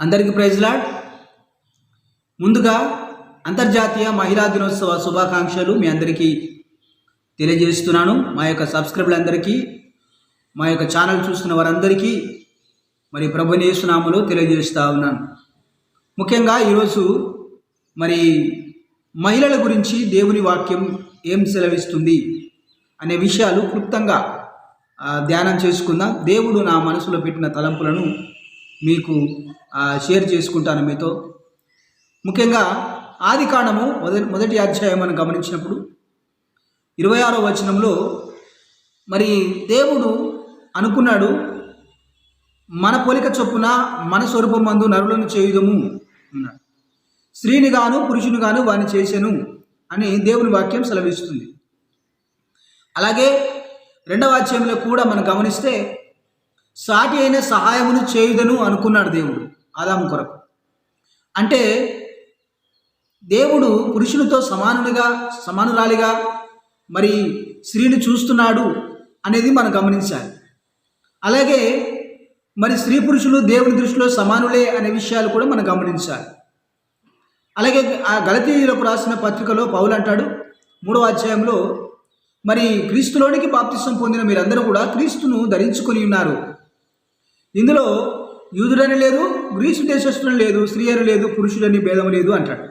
అందరికీ praise lord. ముందుగా అంతర్జాతీయ మహిళా దినోత్సవ శుభాకాంక్షలు మీ అందరికీ తెలియజేస్తున్నాను. మా యొక్క సబ్స్క్రైబర్లందరికీ మా యొక్క ఛానల్ చూస్తున్న వారందరికీ మరి ప్రభు నేసునామలు తెలియజేస్తూ ఉన్నాను. ముఖ్యంగా ఈరోజు మరి మహిళల గురించి దేవుని వాక్యం ఏం సెలవిస్తుంది అనే విషయాలు క్లుప్తంగా ధ్యానం చేసుకుందాం. దేవుడు నా మనసులో పెట్టిన తలంపులను మీకు ఆ, షేర్ చేసుకుంటాను మీతో. ముఖ్యంగా ఆది కాండము మొదటి మొదటి అధ్యాయం మనం గమనించినప్పుడు ఇరవై ఆరో వచనంలో మరి దేవుడు అనుకున్నాడు మన పోలిక చొప్పున మన స్వరూపం మందు నరులను చేయుదము అన్నాడు. స్త్రీని గాను పురుషుని గాను వారిని చేశాను అని దేవుని వాక్యం సెలవిస్తుంది. అలాగే రెండవ అధ్యాయంలో కూడా మనం గమనిస్తే సాటి అయిన సహాయమును చేయుదను అనుకున్నాడు దేవుడు ఆదాము కొరకు. అంటే దేవుడు పురుషునితో సమానునిగా సమానురాలిగా మరి స్త్రీని చూస్తున్నాడు అనేది మనం గమనించాలి. అలాగే మరి స్త్రీ పురుషులు దేవుని దృష్టిలో సమానులే అనే విషయాలు కూడా మనం గమనించాలి. అలాగే ఆ గలతీయులకు రాసిన పత్రికలో పౌలు అంటాడు మూడవ అధ్యాయంలో మరి క్రీస్తులోనికి బాప్తిసం పొందిన మీరందరూ కూడా క్రీస్తును ధరించుకొని ఉన్నారు. ఇందులో యూదుడని లేదు గ్రీసు దేశస్తులని లేదు స్త్రీ అని లేదు పురుషుడని భేదం లేదు అంటాడు.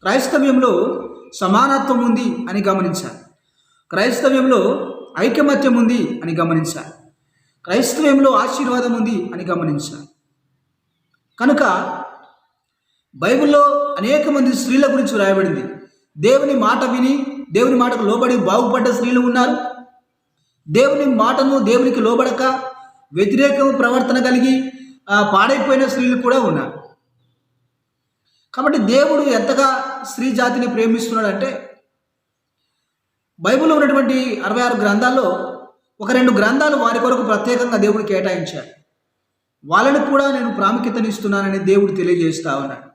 క్రైస్తవ్యంలో సమానత్వం ఉంది అని గమనించాలి. క్రైస్తవ్యంలో ఐకమత్యం ఉంది అని గమనించాలి. క్రైస్తవ్యంలో ఆశీర్వాదం ఉంది అని గమనించాలి. కనుక బైబిల్లో అనేక మంది స్త్రీల గురించి వ్రాయబడింది. దేవుని మాట విని దేవుని మాటకు లోబడి బాగుపడ్డ స్త్రీలు ఉన్నారు. దేవుని మాటను దేవునికి లోబడక వ్యతిరేక ప్రవర్తన కలిగి పాడైపోయిన స్త్రీలు కూడా ఉన్నారు. కాబట్టి దేవుడు ఎంతగా స్త్రీ జాతిని ప్రేమిస్తున్నాడంటే బైబిల్లో ఉన్నటువంటి అరవై ఆరు గ్రంథాల్లో ఒక రెండు గ్రంథాలు వారి కొరకు ప్రత్యేకంగా దేవుడు కేటాయించాడు వాళ్ళని కూడా నేను ప్రాముఖ్యతనిస్తున్నానని దేవుడు తెలియజేస్తా ఉన్నాడు.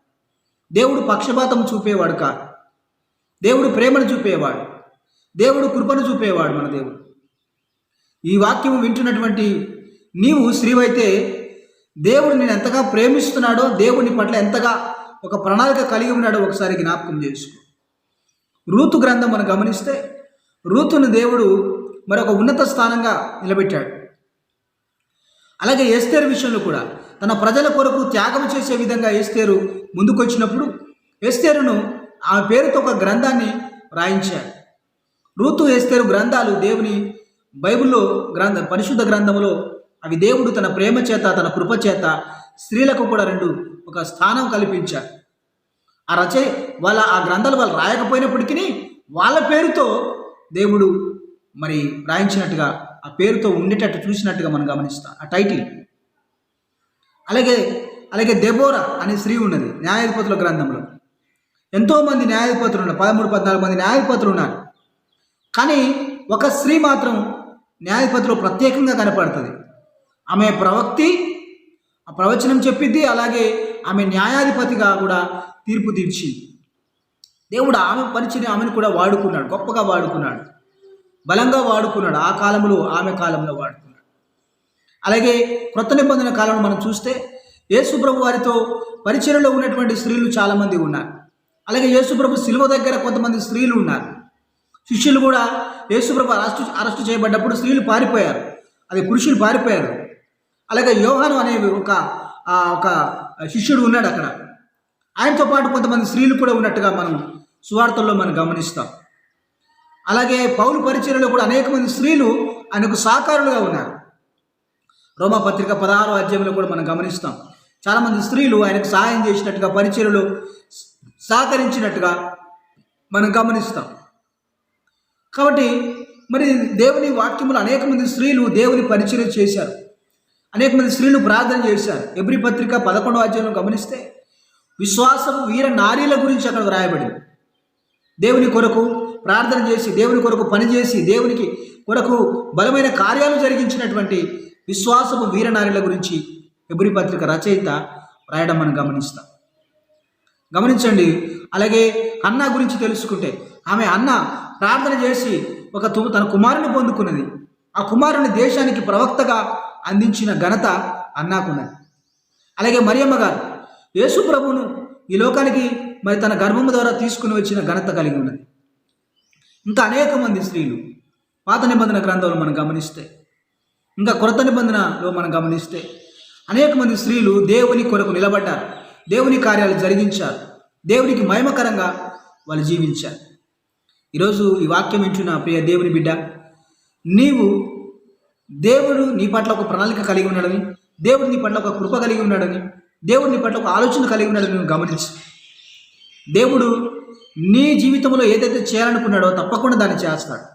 దేవుడు పక్షపాతం చూపేవాడు కాదు. దేవుడు ప్రేమను చూపేవాడు. దేవుడు కృపను చూపేవాడు మన దేవుడు. ఈ వాక్యం వింటున్నటువంటి నీవు స్త్రీవైతే దేవుడు నేను ఎంతగా ప్రేమిస్తున్నాడో దేవుని పట్ల ఎంతగా ఒక ప్రణాళిక కలిగి ఉన్నాడో ఒకసారి జ్ఞాపకం చేసుకో. రూతు గ్రంథం మనం గమనిస్తే రూతును దేవుడు మరొక ఉన్నత స్థానంగా నిలబెట్టాడు. అలాగే ఏస్తేరు విషయంలో కూడా తన ప్రజల కొరకు త్యాగం చేసే విధంగా ఏస్తేరు ముందుకొచ్చినప్పుడు ఏస్తేరును ఆమె పేరుతో ఒక గ్రంథాన్ని రాయించాడు. రూతు ఏస్తేరు గ్రంథాలు దేవుని బైబిల్లో గ్రంథ పరిశుద్ధ గ్రంథంలో అవి దేవుడు తన ప్రేమ చేత తన కృప చేత స్త్రీలకు కూడా రెండు ఒక స్థానం కల్పించారు. ఆ రచయ వాళ్ళ ఆ గ్రంథాలు వాళ్ళు రాయకపోయినప్పటికీ వాళ్ళ పేరుతో దేవుడు మరి రాయించినట్టుగా ఆ పేరుతో ఉండేటట్టు చూసినట్టుగా మనం గమనిస్తాం ఆ టైటిల్. అలాగే అలాగే దెబోరా అనే స్త్రీ ఉన్నది న్యాయాధిపతుల గ్రంథంలో. ఎంతోమంది న్యాయాధిపతులు ఉన్నారు పదమూడు పద్నాలుగు మంది న్యాయాధిపతులు ఉన్నారు. కానీ ఒక స్త్రీ మాత్రం న్యాయాధిపతిలో ప్రత్యేకంగా కనపడుతుంది. ఆమె ప్రవక్తి ఆ ప్రవచనం చెప్పిద్ది అలాగే ఆమె న్యాయాధిపతిగా కూడా తీర్పు తీర్చింది దేవుడు ఆమె పరిచయం ఆమెను కూడా వాడుకున్నాడు గొప్పగా వాడుకున్నాడు. బలంగా వాడుకున్నాడు ఆ కాలంలో ఆమె కాలంలో వాడుకున్నాడు. అలాగే క్రొత్త నిబంధన కాలంలో మనం చూస్తే యేసుప్రభు వారితో పరిచయలో ఉన్నటువంటి స్త్రీలు చాలామంది ఉన్నారు. అలాగే యేసుప్రభు శిలువ దగ్గర కొంతమంది స్త్రీలు ఉన్నారు. శిష్యులు కూడా యేసుప్రభు అరెస్టు అరెస్టు చేయబడ్డప్పుడు స్త్రీలు పారిపోయారు. అది పురుషులు పారిపోయారు. అలాగే యోహాను అనే ఒక ఒక శిష్యుడు ఉన్నాడు అక్కడ. ఆయనతో పాటు కొంతమంది స్త్రీలు కూడా ఉన్నట్టుగా మనం సువార్తల్లో మనం గమనిస్తాం. అలాగే పౌలు పరిచయలో కూడా అనేక మంది స్త్రీలు ఆయనకు సహకారులుగా ఉన్నారు. రోమా పత్రిక పదహారో అధ్యాయంలో కూడా మనం గమనిస్తాం. చాలామంది స్త్రీలు ఆయనకు సహాయం చేసినట్టుగా పరిచయలో సహకరించినట్టుగా మనం గమనిస్తాం. కాబట్టి మరి దేవుని వాక్యములు అనేక మంది స్త్రీలు దేవుని పరిచయం చేశారు. అనేక మంది స్త్రీలు ప్రార్థన చేశారు. ఎబ్రి పత్రిక పదకొండవ అధ్యాయంలో గమనిస్తే విశ్వాసము వీర నారీల గురించి అక్కడ వ్రాయబడింది. దేవుని కొరకు ప్రార్థన చేసి దేవుని కొరకు పనిచేసి దేవునికి కొరకు బలమైన కార్యాలు జరిగించినటువంటి విశ్వాసము వీరనారీల గురించి ఎబ్రి పత్రిక రచయిత రాయడం మనం గమనిస్తాం. గమనించండి. అలాగే అన్న గురించి తెలుసుకుంటే ఆమె అన్న ప్రార్థన చేసి ఒక తు- తన కుమారుని పొందుకున్నది. ఆ కుమారుని దేశానికి ప్రవక్తగా అందించిన ఘనత అన్నాకున్నది. అలాగే మరియమ్మ గారు యేసు ప్రభువును ఈ లోకానికి మరి తన గర్భము ద్వారా తీసుకుని వచ్చిన ఘనత కలిగి ఉన్నది. ఇంకా అనేక మంది స్త్రీలు పాత నిబంధన గ్రంథంలో మనం గమనిస్తే ఇంకా కొరత నిబంధనలో మనం గమనిస్తే అనేక మంది స్త్రీలు దేవుని కొరకు నిలబడ్డారు దేవుని కార్యాలు జరిగించారు దేవునికి మహిమకరంగా వాళ్ళు జీవించారు. ఈరోజు ఈ వాక్యం వింటున్న ప్రియ దేవుని బిడ్డ నీవు దేవుడు నీ పట్ల ఒక ప్రణాళిక కలిగి ఉన్నాడని దేవుడు నీ పట్ల ఒక కృప కలిగి ఉన్నాడని దేవుడు నీ పట్ల ఒక ఆలోచన కలిగి ఉన్నాడని నువ్వు గమనించు. దేవుడు నీ జీవితంలో ఏదైతే చేయాలనుకున్నాడో తప్పకుండా దాన్ని చేస్తాడు.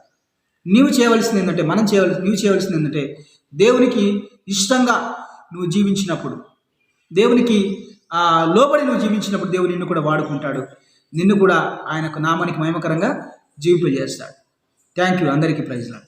నీవు చేయవలసింది ఏంటంటే మనం చేయవలసి నీవు చేయవలసింది ఏంటంటే దేవునికి ఇష్టంగా నువ్వు జీవించినప్పుడు దేవునికి ఆ, లోబడి నువ్వు జీవించినప్పుడు దేవుడు నిన్ను కూడా వాడుకుంటాడు. నిన్ను కూడా ఆయనకు నామానికి మహిమకరంగా జీవింపజేస్తాడు. థ్యాంక్ యూ అందరికీ ప్రైజ్లాడు